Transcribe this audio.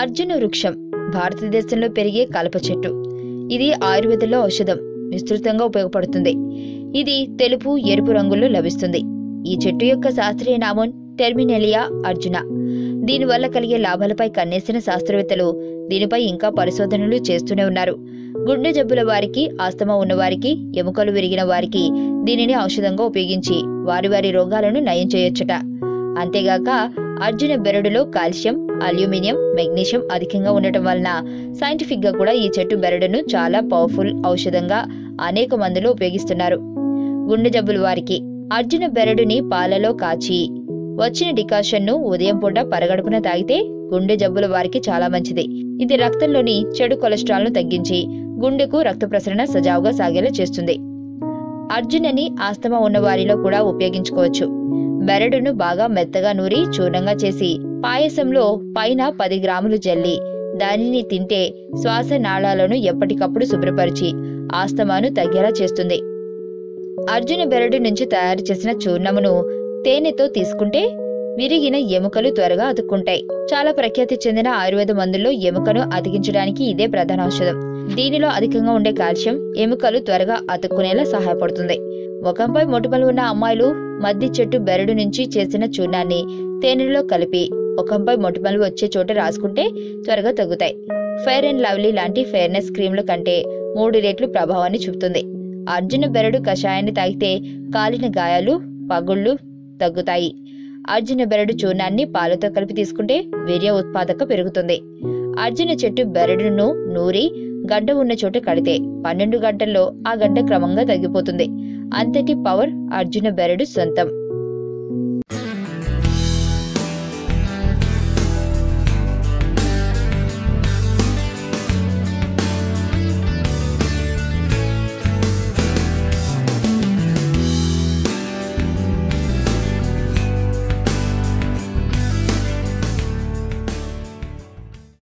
అర్జున వృక్షం భారతదేశంలో పెరిగే కలప చెట్టు. ఇది ఆయుర్వేదంలో ఔషధం విస్తృతంగా ఉపయోగపడుతుంది. ఇది తెలుపు ఎరుపు రంగుల్లో లభిస్తుంది. ఈ చెట్టు యొక్క శాస్త్రీయ నామం టెర్మినెలియా అర్జున. దీనివల్ల కలిగే లాభాలపై కన్నేసిన శాస్త్రవేత్తలు దీనిపై ఇంకా పరిశోధనలు చేస్తూనే ఉన్నారు. గుండె జబ్బుల వారికి ఆస్తమా ఉన్నవారికి ఎముకలు విరిగిన వారికి దీనిని ఔషధంగా ఉపయోగించి వారి వారి రోగాలను నయం చేయొచ్చట. అంతేగాక అర్జున బెరడులో కాల్షియం అల్యూమినియం మెగ్నీషియం అధికంగా ఉండటం వలన సైంటిఫిక్గా కూడా ఈ చెట్టు బెరడును చాలా పవర్ఫుల్ ఔషధంగా అనేక మందులు ఉపయోగిస్తున్నారు. గుండె జబ్బులు వారికి. అర్జున బెరడుని పాలలో కాచి వచ్చిన డికాషన్ను ఉదయం పూట పరగడుపున తాగితే గుండె జబ్బుల వారికి చాలా మంచిది. ఇది రక్తంలోని చెడు కొలెస్ట్రాల్ను తగ్గించి గుండెకు రక్త ప్రసరణ సజావుగా సాగేలా చేస్తుంది. అర్జునని ఆస్తమా ఉన్న వారిలో కూడా ఉపయోగించుకోవచ్చు. బెరడును బాగా మెత్తగా నూరి చూర్ణంగా చేసి పాయసంలో పైన పది గ్రాములు జల్లి దానిని తింటే శ్వాస నాళాలను ఎప్పటికప్పుడు శుభ్రపరిచి ఆస్తమాను తగ్గేలా చేస్తుంది. అర్జున బెరడు నుంచి తయారు చేసిన చూర్ణమును తేనెతో తీసుకుంటే విరిగిన ఎముకలు త్వరగా అతుక్కుంటాయి. చాలా ప్రఖ్యాతి చెందిన ఆయుర్వేద మందుల్లో ఎముకను అతికించడానికి ఇదే ప్రధాన ఔషధం. దీనిలో అధికంగా ఉండే కాల్షియం ఎముకలు త్వరగా అతుక్కునేలా సహాయపడుతుంది. ముఖంపై మొటిమలు ఉన్న అమ్మాయిలు మద్ది చెట్టు బెరడు నుంచి చేసిన చూర్ణాన్ని తేనెలో కలిపి ముఖంపై మొటిమలు వచ్చే చోట రాసుకుంటే త్వరగా తగ్గుతాయి. ఫెయిర్ అండ్ లవ్లీ లాంటి ఫెయిర్నెస్ క్రీమ్ల కంటే మూడు రెట్లు ప్రభావాన్ని చూపుతుంది. అర్జున బెరడు కషాయాన్ని తాగితే కాలిన గాయాలు పగుళ్ళు తగ్గుతాయి. అర్జున బెరడు చూర్ణాన్ని పాలతో కలిపి తీసుకుంటే వీర్య ఉత్పాదక పెరుగుతుంది. అర్జున చెట్టు బెరడును నూరి గడ్డ ఉన్న చోట కడితే పన్నెండు గంటల్లో ఆ గడ్డ క్రమంగా తగ్గిపోతుంది. అంతటి పవర్ అర్జున బెరడు సొంతం.